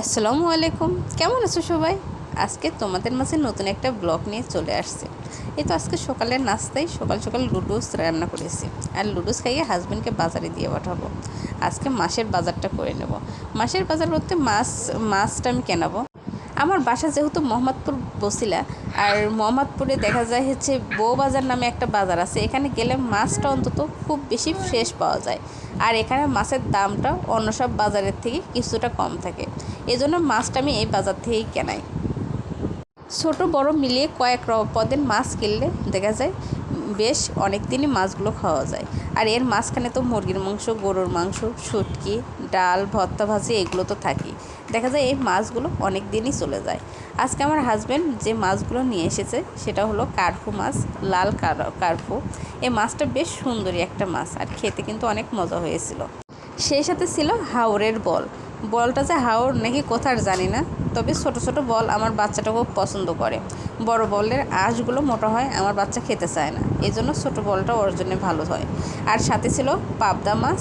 আসসালামু আলাইকুম। কেমন আছো সবাই? আজকে তোমাদের মাঝে নতুন একটা ব্লগ নিয়ে চলে আসছে। এই তো আজকে সকালের নাস্তায় সকাল সকাল লুডুস রান্না করেছি। আর লুডুস খাইয়ে হাজব্যান্ডকে বাজারে দিয়ে পাঠাবো। আজকে মাসের বাজারটা করে নেব। মাসের বাজার বলতে মাছ, মাছটা আমি কেনাবো। আমার বাসা যেহেতু মোহাম্মদপুর বসিলা, আর মোহাম্মদপুরে দেখা যায় হচ্ছে বউবাজার নামে একটা বাজার আছে, এখানে গেলে মাছটা অন্তত খুব বেশি ফ্রেশ পাওয়া যায়। আর এখানে মাছের দামটা অন্য সব বাজারের থেকে কিছুটা কম থাকে। এজন্য মাছটা আমি এই বাজার থেকেই কেনাই। ছোট বড় মিলিয়ে কয়েক পদের মাছ কিনলে দেখা যায় বেশ অনেক দিনই মাছগুলো খাওয়া যায়। আর এর মাঝখানে তো মুরগির মাংস, গরুর মাংস, শুটকি, ডাল, ভর্তা ভাজি এগুলো তো থাকেই। দেখা যায় এই মাছগুলো অনেক দিনই চলে যায়। আজকে আমার হাজব্যান্ড যে মাছগুলো নিয়ে এসেছে, সেটা হলো কার্ফু মাছ, লাল কার- কার্ফু এই মাছটা বেশ সুন্দরী একটা মাছ আর খেতে কিন্তু অনেক মজা হয়েছিল। সেই সাথে ছিল হাওরের বল। বলটা যে হাওর নাকি কোথার জানি না। তবে ছোট ছোট বল আমার বাচ্চাটা খুব পছন্দ করে। বড় বলের আঁশগুলো মোটা হয়, আমার বাচ্চা খেতে চায় না। এজন্য ছোট বলটা ওর জন্য ভালো হয়। আর সাথে ছিল পাবদা মাছ।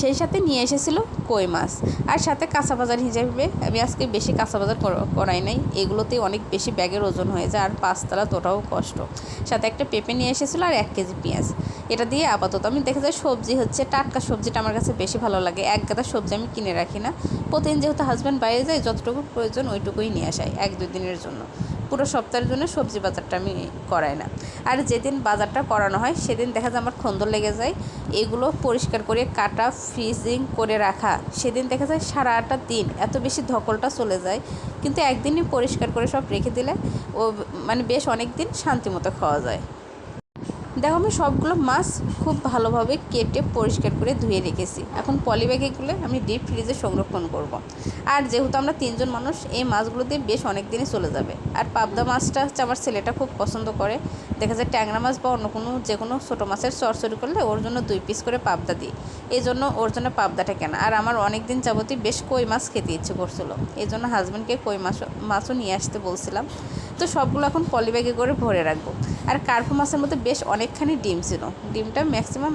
সেই সাথে নিয়ে এসেছিল কই মাছ। আর সাথে কাঁচা বাজার হিসেবে আমি আজকে বেশি কাঁচা বাজার করাই নাই। এগুলোতেই অনেক বেশি ব্যাগের ওজন হয়ে যায় আর পাঁচতলা তোটাও কষ্ট। সাথে একটা পেঁপে নিয়ে এসেছিল আর এক কেজি পেঁয়াজ। এটা দিয়ে আপাতত আমি দেখা যায় সবজি হচ্ছে টাটকা সবজিটা আমার কাছে বেশি ভালো লাগে। এক গাদা সবজি আমি কিনে রাখি না। প্রতিদিন যেহেতু হাজব্যান্ড বাইরে যায়, যতটুকু প্রয়োজন ওইটুকুই নিয়ে আসাই এক দুই দিনের জন্য। পুরো সপ্তাহের জন্য সবজি বাজারটা আমি করাই না। আর যেদিন বাজারটা করানো হয়, সেদিন দেখা যায় আমার খন্দর লেগে যায়। এগুলো পরিষ্কার করে কাটা ফ্রিজিং করে রাখা, সেদিন দেখা যায় সারাটা দিন এত বেশি ধকলটা চলে যায়। কিন্তু একদিনই পরিষ্কার করে সব রেখে দিলে ও মানে বেশ অনেক দিন শান্তিমতো খাওয়া যায়। দেখো, আমি সবগুলো মাছ খুব ভালোভাবে কেটে পরিষ্কার করে ধুয়ে রেখেছি। এখন পলিব্যাগে পলিব্যাগেগুলো আমি ডিপ ফ্রিজে সংরক্ষণ করব। আর যেহেতু আমরা তিনজন মানুষ, এই মাছগুলো দিয়ে বেশ অনেক দিনই চলে যাবে। আর পাবদা মাছটা হচ্ছে আমার ছেলেটা খুব পছন্দ করে। দেখা যায় ট্যাংরা মাছ বা অন্য কোনো, যে কোনো ছোটো মাছের চরচড়ি করলে ওর জন্য দুই পিস করে পাবদা দিই। এই জন্য ওর জন্য পাবদাটা কেনা। আর আমার অনেক দিন যাবতই বেশ কই মাছ খেতে ইচ্ছে করছিল। এই জন্য হাজব্যান্ডকে কই মাছ, মাছও নিয়ে আসতে বলছিলাম। তো সবগুলো এখন পলিব্যাগে করে ভরে রাখব। আর কার্পু মাছের মধ্যে বেশ অনেকখানি ডিম ছিল। ডিমটা ম্যাক্সিমাম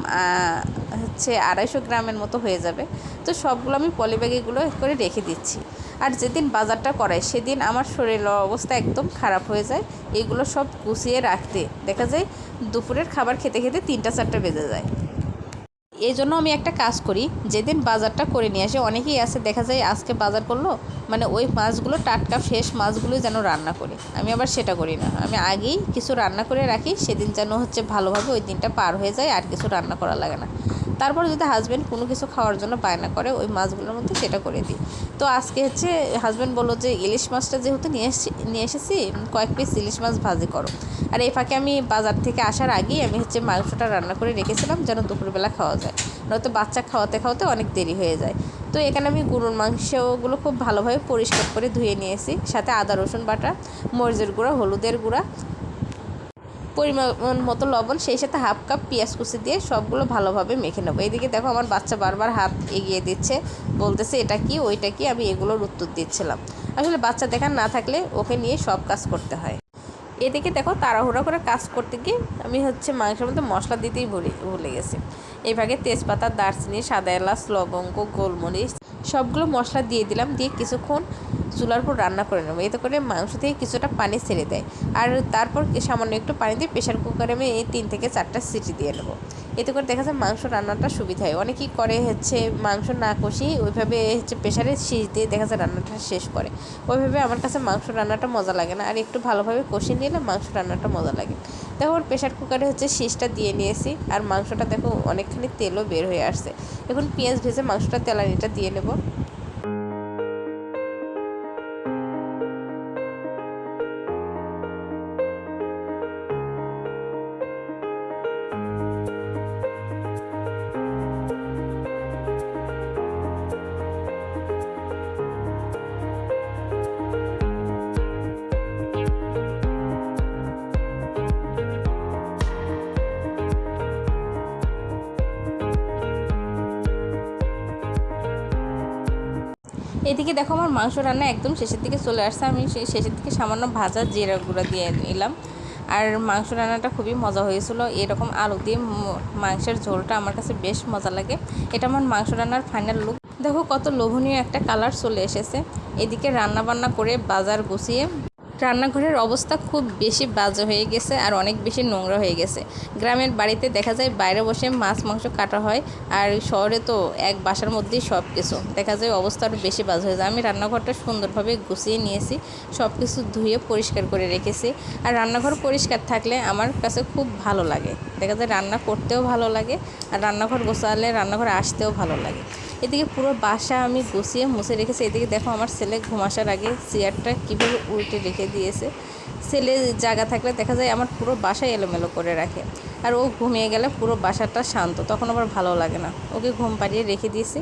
হচ্ছে আড়াইশো গ্রামের মতো হয়ে যাবে। তো সবগুলো আমি পলিব্যাগেগুলো করে রেখে দিচ্ছি। আর যেদিন বাজারটা করাই, সেদিন আমার শরীরের অবস্থা একদম খারাপ হয়ে যায়। এগুলো সব গুছিয়ে রাখতে দেখা যায় দুপুরের খাবার খেতে খেতে তিনটা চারটা বেজে যায়। এই জন্য আমি একটা কাজ করি, যেদিন বাজারটা করে নিয়ে আসে, অনেকেই আছে, দেখা যায় আজকে বাজার করল মানে ওই মাছগুলো, টাটকা ফ্রেশ মাছগুলোই যেন রান্না করে। আমি আবার সেটা করি না। আমি আগেই কিছু রান্না করে রাখি, সেদিন যেন হচ্ছে ভালোভাবে ওই দিনটা পার হয়ে যায়, আর কিছু রান্না করা লাগে না। তারপর যদি হাজব্যান্ড কোনো কিছু খাওয়ার জন্য বায়না করে, ওই মাছগুলোর মধ্যে সেটা করে দিই। তো আজকে হচ্ছে হাজব্যান্ড বলল যে, ইলিশ মাছটা যেহেতু নিয়ে এসেছি নিয়ে এসেছি, কয়েক পিস ইলিশ মাছ ভাজি করো। আর এই ফাঁকে আমি বাজার থেকে আসার আগেই আমি হচ্ছে মাংসটা রান্না করে রেখেছিলাম, যেন দুপুরবেলা খাওয়া যায়। নয়তো বাচ্চা খাওয়াতে খাওয়াতে অনেক দেরি হয়ে যায়। তো এখানে আমি গরুর মাংসগুলো খুব ভালোভাবে পরিষ্কার করে ধুয়ে নিয়েছি। সাথে আদা, রসুন বাটা, মরিচের গুঁড়া, হলুদের গুঁড়া, পরিমাণ মতো লবণ, সেই সাথে হাফ কাপ পেঁয়াজ কুচি দিয়ে সবগুলো ভালোভাবে মেখে নেব। এইদিকে দেখো আমার বাচ্চা বারবার হাত এগিয়ে দিচ্ছে, বলতেছে, এটা কি, ওইটা কি? আমি এগুলোর উত্তর দিচ্ছিলাম। আসলে বাচ্চা দেখার না থাকলে ওকে নিয়ে সব কাজ করতে হয়। এদিকে দেখো তাড়াহুড়া করে কাজ করতে গিয়ে আমি হচ্ছে মাংসের মধ্যে মশলা দিতেই ভুলে ভুলে গেছি। এই ভাগে তেজপাতা, দারচিনি, সাদা এলাচ, লবঙ্গ, গোলমরিচ সবগুলো মশলা দিয়ে দিলাম, দিয়ে কিছুক্ষণ চুলার উপর রান্না করে নেব। এতে করে মাংস থেকে কিছুটা পানি ছেড়ে দেয়। আর তারপর সামান্য একটু পানি দিয়ে প্রেশার কুকারে আমি এই তিন থেকে চারটা সিটি দিয়ে নেব। এতে করে দেখা যায় মাংস রান্নাটা সুবিধা হয়। অনেকেই করে হচ্ছে মাংস না কষি ওইভাবে হচ্ছে প্রেশারে শীষ দিয়ে দেখা যায় রান্নাটা শেষ করে। ওইভাবে আমার কাছে মাংস রান্নাটা মজা লাগে না। আর একটু ভালোভাবে কষিয়ে নিলে মাংস রান্নাটা মজা লাগে। দেখো ওর প্রেশার কুকারে হচ্ছে শীষটা দিয়ে নিয়েছি। আর মাংসটা দেখো অনেকখানি তেলও বের হয়ে আসছে। এখন পেঁয়াজ ভেজে মাংসটা তেলানিটা দিয়ে নেব। এদিকে দেখো আমার মাংস রান্না একদম শেষের দিকে চলে আসছে। আমি শেষের দিকে সামান্য ভাজা জিরা গুঁড়া দিয়ে নিলাম। আর মাংস রান্নাটা খুবই মজা হয়েছিল। এরকম আলু দিয়ে মাংসের ঝোলটা আমার কাছে বেশ মজা লাগে। এটা আমার মাংস রান্নার ফাইনাল লুক দেখো কত লোভনীয় একটা কালার চলে এসেছে। এদিকে রান্না বান্না করে বাজার গুছিয়ে রান্নাঘরের অবস্থা খুব বেশি বাজে হয়ে গেছে আর অনেক বেশি নোংরা হয়ে গেছে। গ্রামের বাড়িতে দেখা যায় বাইরে বসে মাছ, মাংস কাটা হয় আর শহরে তো এক বাসার মধ্যেই সব কিছু দেখা যায় অবস্থা আরও বেশি বাজে হয়ে যায়। আমি রান্নাঘরটা সুন্দরভাবে গুছিয়ে নিয়েছি সব কিছু ধুয়ে পরিষ্কার করে রেখেছি। আর রান্নাঘর পরিষ্কার থাকলে আমার কাছে খুব ভালো লাগে। দেখা যায় রান্না করতেও ভালো লাগে আর রান্নাঘর গোছালে রান্নাঘরে আসতেও ভালো লাগে। এদিকে পুরো বাসা আমি গুছিয়ে মুছে রেখেছি। এদিকে দেখো আমার ছেলে ঘুম আসার আগে চেয়ারটা কীভাবে উল্টে রেখে দিয়েছে। ছেলে জায়গা থাকলে দেখা যায় আমার পুরো বাসা এলোমেলো করে রাখে। আর ও ঘুমিয়ে গেলে পুরো বাসাটা শান্ত, তখন আবার ভালো লাগে না। ওকে ঘুম পাড়িয়ে রেখে দিয়েছি।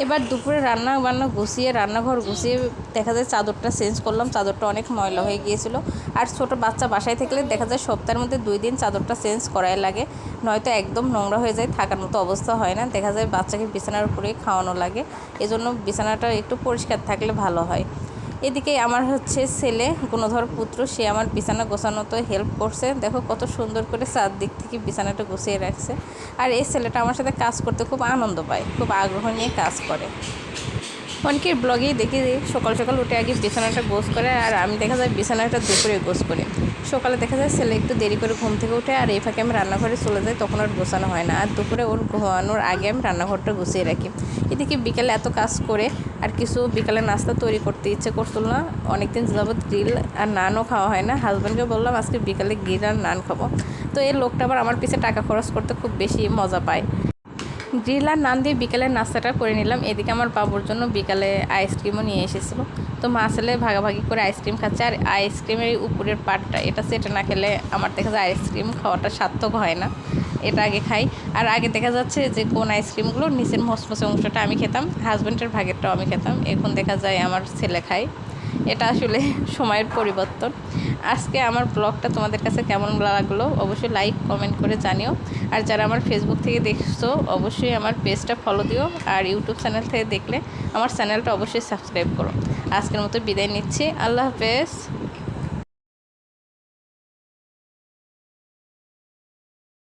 এবার দুপুরে রান্না বান্না গুছিয়ে, রান্নাঘর গুছিয়ে দেখা যায় চাদরটা চেঞ্জ করলাম। চাদরটা অনেক ময়লা হয়ে গিয়েছিল। আর ছোটো বাচ্চা বাসায় থাকলে দেখা যায় সপ্তাহের মধ্যে দুই দিন চাদরটা চেঞ্জ করাই লাগে। নয়তো একদম নোংরা হয়ে যায়, থাকার মতো অবস্থা হয় না। দেখা যায় বাচ্চাকে বিছানার উপরে খাওয়ানো লাগে। এজন্য বিছানাটা একটু পরিষ্কার থাকলে ভালো হয়। এদিকে আমার হচ্ছে ছেলে, গুণধর পুত্র, সে আমার বিছানা গোছানোতে হেল্প করছে। দেখো কত সুন্দর করে চারদিক থেকে বিছানাটা গুছিয়ে রাখছে। আর এই ছেলেটা আমার সাথে কাজ করতে খুব আনন্দ পায়, খুব আগ্রহ নিয়ে কাজ করে। অনেকের ব্লগেই দেখি সকাল সকাল উঠে আগে বিছানাটা গোছ করে, আর আমি দেখা যায় বিছানাটা দুপুরে গোছ করে। সকালে দেখা যায় ছেলে একটু দেরি করে ঘুম থেকে উঠে আর এই ফাঁকে আমি রান্নাঘরে চলে যাই, তখন আর গোছানো হয় না। আর দুপুরে ওর ঘুমানোর আগে আমি রান্নাঘরটা গুছিয়ে রাখি। এদিকে বিকেলে এত কাজ করে আর কিছু বিকালে নাস্তা তৈরি করতে ইচ্ছে করছিল না। অনেকদিন যাবৎ গ্রিল আর নানও খাওয়া হয় না। হাজব্যান্ডকে বললাম, আজকে বিকালে গ্রিল আর নান খাব। তো এই লোকটা আবার আমার পিছিয়ে টাকা খরচ করতে খুব বেশি মজা পায়। গ্রিল আর নান দিয়ে বিকালের নাস্তাটা করে নিলাম। এদিকে আমার বাবুর জন্য বিকালে আইসক্রিমও নিয়ে এসেছিল। তো মা ছেলে ভাগাভাগি করে আইসক্রিম খাচ্ছে। আর আইসক্রিমের উপরের পাটটা এটা সেটা না খেলে আমার দেখা যায় আইসক্রিম খাওয়াটা সার্থক হয় না। এটা আগে খাই। আর আগে দেখা যাচ্ছে যে কোন আইসক্রিমগুলো নিচের মসমসে অংশটা আমি খেতাম হাজব্যান্ডের ভাগেরটাও আমি খেতাম। এখন দেখা যায় আমার ছেলে খায়। এটা আসলে সময়ের পরিবর্তন। আজকে আমার ব্লগটা তোমাদের কাছে কেমন লাগল অবশ্যই লাইক কমেন্ট করে জানিও। আর যারা আমার ফেসবুক থেকে দেখছ, অবশ্যই আমার পেজটা ফলো দিও। আর ইউটিউব চ্যানেল থেকে দেখলে আমার চ্যানেলটা অবশ্যই সাবস্ক্রাইব করো। আজকের মতো বিদায় নিচ্ছি। আল্লাহ হাফেজ।